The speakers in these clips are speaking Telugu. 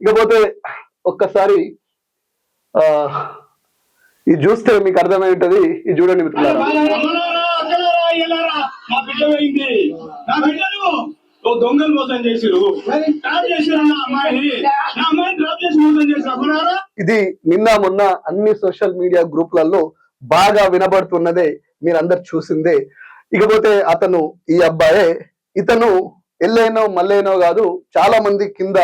ఇకపోతే ఒక్కసారి ఆ ఇది చూస్తే మీకు అర్థమై ఉంటది. ఇది చూడండి మిత్రులారా. నా బిడ్డ పోయింది నా బిడ్డను దొంగలు మోసం చేసిరు ఇది నిన్న మొన్న అన్ని సోషల్ మీడియా గ్రూప్లలో బాగా వినబడుతున్నదే మీరందరు చూసిందే. ఇకపోతే అతను ఈ అబ్బాయే ఇతను ఎల్లైనో మల్లైనో కాదు చాలా మంది కింద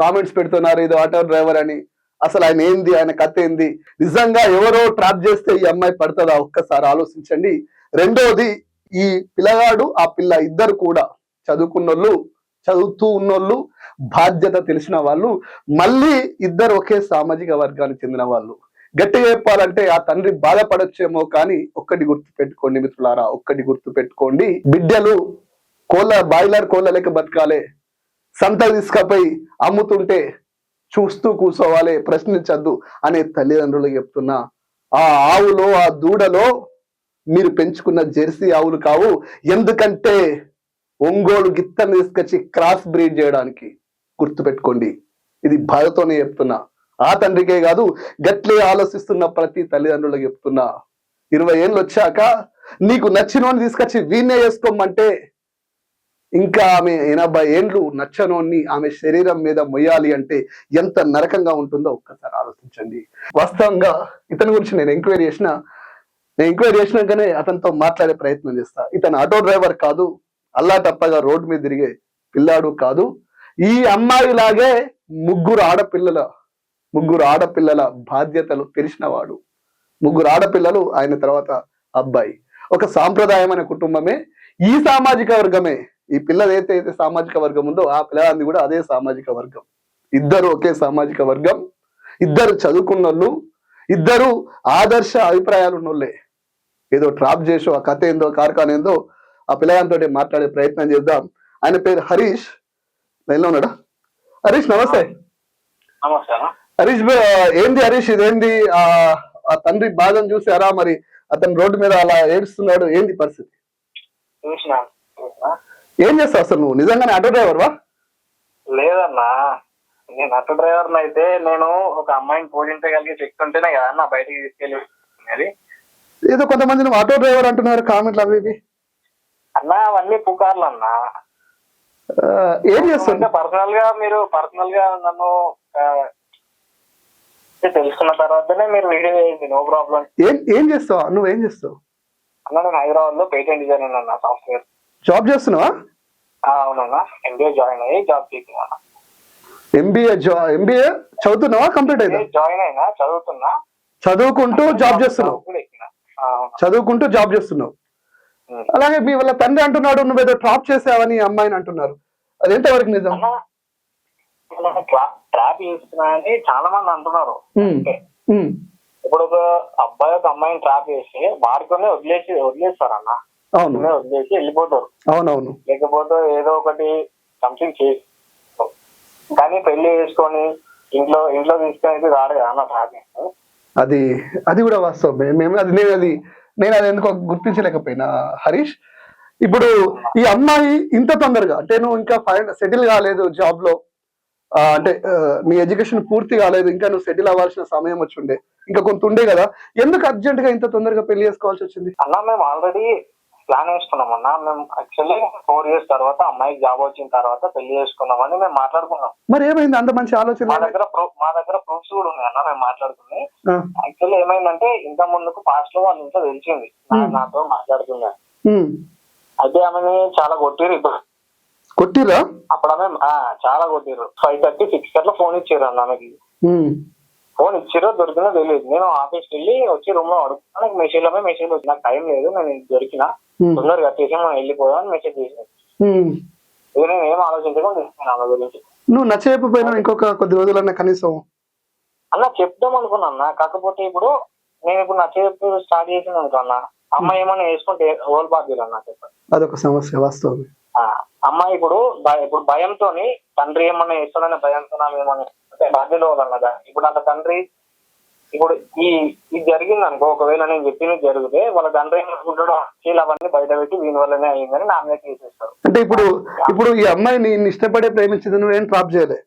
కామెంట్స్ పెడుతున్నారు ఇది ఆటో డ్రైవర్ అని. అసలు ఆయన ఏంది ఆయన కథ ఏంది? నిజంగా ఎవరో ట్రాప్ చేస్తే ఈ అమ్మాయి పడుతుందా? ఒక్కసారి ఆలోచించండి. రెండోది ఈ పిల్లగాడు ఆ పిల్ల ఇద్దరు కూడా చదువుకున్నోళ్ళు చదువుతూ ఉన్నోళ్ళు బాధ్యత తెలిసిన వాళ్ళు మళ్ళీ ఇద్దరు ఒకే సామాజిక వర్గానికి చెందిన వాళ్ళు. గట్టిగా చెప్పాలంటే ఆ తండ్రి బాధపడొచ్చేమో కానీ ఒక్కటి గుర్తు పెట్టుకోండి మిత్రులారా ఒక్కటి గుర్తు పెట్టుకోండి బిడ్డలు కోళ్ళ బాయిలర్ కోళ్ళ లెక్క బతకాలే. సంత తీసుకపోయి అమ్ముతుంటే చూస్తూ కూర్చోవాలి ప్రశ్నించద్దు అనే తల్లిదండ్రులు చెప్తున్నా. ఆ ఆవులో ఆ దూడలో మీరు పెంచుకున్న జెర్సీ ఆవులు కావు. ఎందుకంటే ఒంగోలు గిత్తను తీసుకొచ్చి క్రాస్ బ్రీడ్ చేయడానికి గుర్తుపెట్టుకోండి. ఇది బాధతోనే చెప్తున్నా. ఆ తండ్రికే కాదు గట్లే ఆలోచిస్తున్న ప్రతి తల్లిదండ్రులకు చెప్తున్నా. ఇరవై ఏళ్ళు వచ్చాక నీకు నచ్చినోని తీసుకొచ్చి వీణ్ణే చేసుకోమంటే ఇంకా ఆమె ఎనభై ఏండ్లు నచ్చనోన్ని ఆమె శరీరం మీద మొయ్యాలి అంటే ఎంత నరకంగా ఉంటుందో ఒక్కసారి ఆలోచించండి. వాస్తవంగా ఇతని గురించి నేను ఎంక్వైరీ చేసిన నేను ఎంక్వైరీ చేసినాకనే అతనితో మాట్లాడే ప్రయత్నం చేస్తా. ఇతను ఆటో డ్రైవర్ కాదు అల్లా తప్పగా రోడ్డు మీద తిరిగే పిల్లాడు కాదు. ఈ అమ్మాయి లాగే ముగ్గురు ఆడపిల్లల ముగ్గురు ఆడపిల్లల బాధ్యతలు తెలిసినవాడు ముగ్గురు ఆడపిల్లలు ఆయన తర్వాత అబ్బాయి. ఒక సాంప్రదాయమైన కుటుంబమే. ఈ సామాజిక వర్గమే ఈ అయితే అయితే సామాజిక వర్గం ఉందో ఆ పిల్లది కూడా అదే సామాజిక వర్గం. ఇద్దరు ఒకే సామాజిక వర్గం. ఇద్దరు చదువుకున్నోళ్ళు ఇద్దరు ఆదర్శ అభిప్రాయాలు ఉన్నోళ్ళే ఏదో ట్రాప్ చేసో ఆ కథ ఏందో కార్ఖాన ఏందో ఆ పిల్లగానితో మాట్లాడే ప్రయత్నం చేద్దాం. ఆయన పేరు హరీష్. లైన్లో ఉన్నాడా? హరీష్ నమస్తే. హరీష్ ఏంది హరీష్ ఇదేంది? ఆ ఆ తండ్రి బాధను చూసారా మరి? అతను రోడ్డు మీద అలా ఏడుస్తున్నాడు. ఏంది పరిస్థితి? ఏం చేస్తావు అసలు నువ్వు? నిజంగానే ఆటో డ్రైవర్ వా? లేదన్నా. నేను ఆటో డ్రైవర్ అయితే నేను ఒక అమ్మాయిని పూజించగలిగే శక్తి ఉంటేనే కదా అన్న బయటికి తీసుకెళ్ళి ఏదో కొంతమంది నువ్వు ఆటో డ్రైవర్ అంటున్నారు కామెంట్లు అవి ఇవి. అన్న అవన్నీ పుకార్లు అన్న. ఏం చేస్తావు? పర్సనల్గా మీరు పర్సనల్గా నన్ను తెలుసుకున్న తర్వాతనే మీరు వీడియో చేయండి నో ప్రాబ్లం. ఏం ఏం చేస్తావు? నువ్వు ఏం చేస్తావు? అన్న నేను హైదరాబాద్లో పేటెంట్ డిజైనర్ అన్న సాఫ్ట్వేర్. జాబ్ చేస్తున్నావా? అవునన్నా. ఎంబీఏ జాయిన్ అయ్యి జాబ్ చేస్తున్నా. ఎంబీఏ ఎంబీఏ చదువుతున్నావా? కంప్లీట్ అయిందా జాయిన్ అయినా చదువుతున్నా. చదువుకుంటూ జాబ్ చేస్తున్నావు. చదువుకుంటూ జాబ్ చేస్తున్నావు. అలాగే మీ వాళ్ళ తండ్రి అంటున్నాడు నువ్వు ఏదో ట్రాప్ చేసావని అమ్మాయిని అంటున్నారు. అది ఎంతవరకు నిజం? ట్రాప్ చేస్తున్నా అని చాలా మంది అంటున్నారు. ఇప్పుడు ఒక అబ్బాయి ఒక అమ్మాయిని ట్రాప్ చేస్తే వారితోనే వదిలేసి వదిలేస్తారు అన్న అవును. వదిలేసి వెళ్ళిపోతారు. అవునవును. లేకపోతే ఏదో ఒకటి సంథింగ్ చేసి కానీ పెళ్ళి చేసుకొని ఇంట్లో ఇంట్లో తీసుకొని రాడు కదా అన్న అది అది కూడా వాస్తవం మేము అది నేను అది నేను అది ఎందుకో గుర్తించలేకపోయినా హరీష్? ఇప్పుడు ఈ అమ్మాయి ఇంత తొందరగా అంటే నువ్వు ఇంకా ఫైన్ సెటిల్ కాలేదు జాబ్లో అంటే నీ ఎడ్యుకేషన్ పూర్తి కాలేదు ఇంకా నువ్వు సెటిల్ అవ్వాల్సిన సమయం వచ్చి ఉండే ఇంకా కొంత ఉండే కదా. ఎందుకు అర్జెంట్గా ఇంత తొందరగా పెళ్ళి చేసుకోవాల్సి వచ్చింది? అన్న మేము ఆల్రెడీ ప్లాన్ వేసుకున్నాం అన్న. మేము యాక్చువల్లీ ఫోర్ ఇయర్స్ తర్వాత అమ్మాయికి జాబ్ వచ్చిన తర్వాత పెళ్ళి చేసుకున్నామని మేము మాట్లాడుకున్నాం. మరి ఏమైంది? అంత మంచి ఆలోచన మా దగ్గర ప్రూ- మా దగ్గర ప్రూఫ్స్ కూడా ఉన్నాయి అన్న మేము మాట్లాడుకుని. ఆ, యాక్చువల్లీ ఏమైందంటే ఇంత ముందుకు పాస్ట్లో వాళ్ళ ఇంట్లో తెలిసింది. నా- Hmm. నాతో మాట్లాడుతున్నా ఉమ్. అయితే ఆమెని చాలా కొట్టిరు ఇప్పుడు కొట్టిరా అప్పుడు ఆమె ఆ, చాలా కొట్టిరు ఫైవ్ థర్టీ సిక్స్ అట్లా ఫోన్ ఇచ్చారు అన్న ఆమెకి. ఉమ్. ఫోన్ ఇచ్చిరో దొరికినా తెలియదు నేను ఆఫీస్కి వెళ్ళి వచ్చి రూమ్లో అడుగుతున్నా నాకు మెసేజ్లో మెసేజ్ నాకు టైం లేదు నేను దొరికిన. తొందరగా కట్టేసి మనం వెళ్ళిపోదాం అని మెసేజ్ చేసాను. ఇక నేను ఏం ఆలోచించకుండా ఆమె గురించి. నువ్వు నచ్చకపోయినా ఇంకొక కొద్ది రోజులన్నా కనీసం. అన్న చెప్దాం అనుకున్నా అన్న. కాకపోతే ఇప్పుడు నేను ఇప్పుడు నా చెప్పు స్టార్ట్ చేసింది అనుకో అన్న. అమ్మాయి ఏమన్నా వేసుకుంటే ఓల్ బాధ్యులు అన్న చెప్పండి. అదొక సమస్య వాస్తవం అమ్మాయి ఇప్పుడు ఇప్పుడు భయంతో తండ్రి ఏమన్నా ఇస్తాడనే భయంతో ఏమన్నా అంటే బాధ్యత అన్నదా ఇప్పుడు అంత తండ్రి ఇప్పుడు ఈ ఇది జరిగింది అనుకో ఒకవేళ నేను చెప్పింది జరిగితే వాళ్ళ తండ్రి ఏమనుకుంటాడో అవన్నీ బయట పెట్టి దీని వల్లనే అయ్యిందని నా మీద తీసేస్తారు అంటే ఇప్పుడు ఇప్పుడు ఈ అమ్మాయి నేను ఇష్టపడే ప్రేమించింది నువ్వేం ట్రాప్ చేయలే?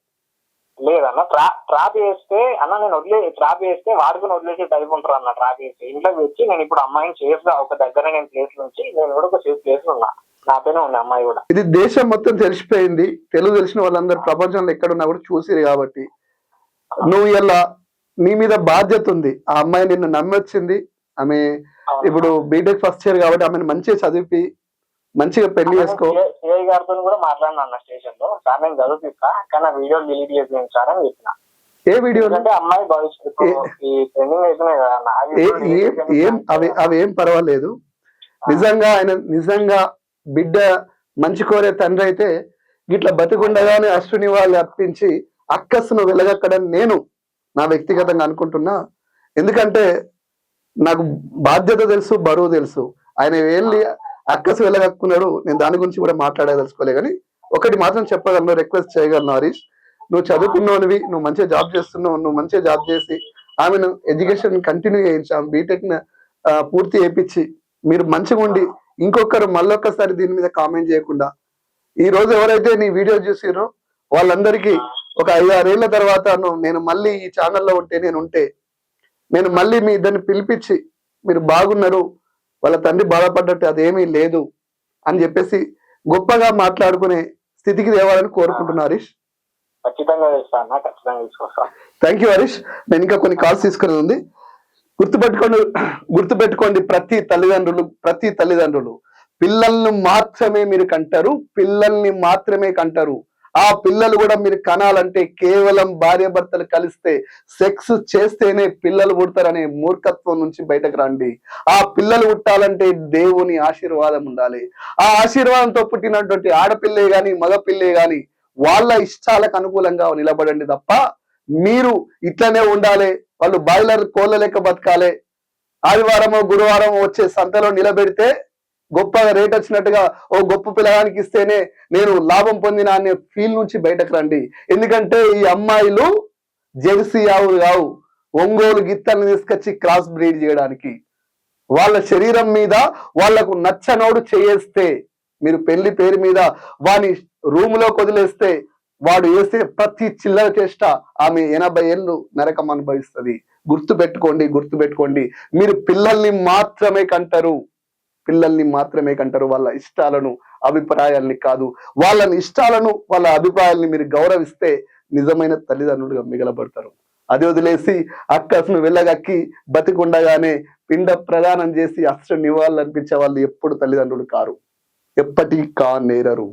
లేదన్న ట్రా ట్రాప్ చేస్తే అన్న నేను వదిలే ట్రాప్ చేస్తే వాడుకుని వదిలేసి టైప్ ఉంటారు అన్న ట్రాప్ చేస్తే. ఇంట్లోకి వచ్చి నేను ఇప్పుడు అమ్మాయిని సేఫ్గా ఒక దగ్గర నేను ప్లేస్ నుంచి నేను కూడా ఒక సేఫ్ ప్లేస్ ఉన్నా. నా పైన ఉంది అమ్మాయి కూడా. ఇది దేశం మొత్తం తెలిసిపోయింది. తెలుగు తెలిసిన వాళ్ళందరూ ప్రపంచంలో ఎక్కడున్నా కూడా చూసిరు కాబట్టి. నువ్వు ఇలా నీ మీద బాధ్యత ఉంది. ఆ అమ్మాయి నిన్ను నమ్మొచ్చింది. ఆమె ఇప్పుడు బీటెక్ ఫస్ట్ ఇయర్ కాబట్టి ఆమెను మంచిగా చదివి మంచిగా పెళ్ళి చేసుకో. సిఐ గారితో కూడా మాట్లాడినా అన్న స్టేషన్లో సార్ నేను కానీ ఆ వీడియో డిలీట్ సార్ అని చెప్పిన. ఏ వీడియో? ఎందుకంటే అమ్మాయి భవిష్యత్తు. అవి అవి ఏం పర్వాలేదు. నిజంగా ఆయన నిజంగా బిడ్డ మంచి కోరే తండ్రి అయితే ఇట్లా బతికుండగానే అశ్విని వాళ్ళు అర్పించి అక్కస్సును వెలగక్కడని నేను నా వ్యక్తిగతంగా అనుకుంటున్నా. ఎందుకంటే నాకు బాధ్యత తెలుసు బరువు తెలుసు. ఆయన వెళ్ళి అక్కసు వెళ్ళగక్కున్నాడు నేను దాని గురించి కూడా మాట్లాడదలుచుకోలే కానీ ఒకటి మాత్రం చెప్పగలను రిక్వెస్ట్ చేయగలను హరీష్. నువ్వు చదువుకున్నవి నువ్వు మంచిగా జాబ్ చేస్తున్నావు నువ్వు మంచిగా జాబ్ చేసి ఆమెను ఎడ్యుకేషన్ కంటిన్యూ చేయించాం బీటెక్ పూర్తి చేయించి మీరు మంచిగా ఉండి ఇంకొకరు మళ్ళొక్కసారి దీని మీద కామెంట్ చేయకుండా. ఈ రోజు ఎవరైతే నీ వీడియో చూసిరో వాళ్ళందరికీ ఒక ఐదు ఆరేళ్ళ తర్వాత నేను మళ్ళీ ఈ ఛానల్లో ఉంటే నేను ఉంటే నేను మళ్ళీ మీ ఇద్దరిని పిలిపించి మీరు బాగున్నారు వాళ్ళ తండ్రి బాధపడ్డట్టు అదేమీ లేదు అని చెప్పేసి గొప్పగా మాట్లాడుకునే స్థితికి తేవాలని కోరుకుంటున్నా హరీష్. Thank you Harish. నేను ఇంకా కొన్ని కాల్స్ తీసుకుని ఉంది గుర్తుపెట్టుకోండి గుర్తుపెట్టుకోండి ప్రతి తల్లిదండ్రులు ప్రతి తల్లిదండ్రులు. పిల్లల్ని మాత్రమే మీరు కంటారు పిల్లల్ని మాత్రమే కంటారు. ఆ పిల్లలు కూడా మీరు కనాలంటే కేవలం భార్య భర్తలు కలిస్తే సెక్స్ చేస్తేనే పిల్లలు పుడతారనే మూర్ఖత్వం నుంచి బయటకు రండి. ఆ పిల్లలు పుట్టాలంటే దేవుని ఆశీర్వాదం ఉండాలి. ఆ ఆశీర్వాదంతో పుట్టినటువంటి ఆడపిల్లే గాని మగపిల్లే గాని వాళ్ళ ఇష్టాలకు అనుకూలంగా నిలబడండి తప్ప మీరు ఇట్లనే ఉండాలి. వాళ్ళు బాయిలర్ కోళ్ళ లెక్క బతకాలి. ఆదివారమో గురువారం వచ్చే సంతలో నిలబెడితే గొప్పగా రేట్ వచ్చినట్టుగా ఓ గొప్ప పిల్లగానికి ఇస్తేనే నేను లాభం పొందిన అనే ఫీల్ నుంచి బయటకు రండి. ఎందుకంటే ఈ అమ్మాయిలు జెర్సీ ఆవులు కావు. ఒంగోలు గిత్తల్ని తీసుకొచ్చి క్రాస్ బ్రీడ్ చేయడానికి. వాళ్ళ శరీరం మీద వాళ్ళకు నచ్చనోడు చేయేస్తే మీరు పెళ్ళి పేరు మీద వాని రూమ్లో వదిలేస్తే వాడు వేసే ప్రతి చిల్లర చేష్ట ఆమె ఎనభై ఏళ్ళు నరకం అనుభవిస్తుంది. గుర్తు పెట్టుకోండి గుర్తు పెట్టుకోండి మీరు పిల్లల్ని మాత్రమే కంటారు. పిల్లల్ని మాత్రమే కంటారు వాళ్ళ ఇష్టాలను అభిప్రాయాల్ని కాదు. వాళ్ళని ఇష్టాలను వాళ్ళ అభిప్రాయాల్ని మీరు గౌరవిస్తే నిజమైన తల్లిదండ్రులుగా మిగలబడతారు. అది వదిలేసి అక్కసును వెళ్ళగక్కి బతికుండగానే పిండ ప్రదానం చేసి అష్ట నివాళులు అనిపించే వాళ్ళు ఎప్పుడు తల్లిదండ్రులు కారు. ఎప్పటికీ కా నేరరు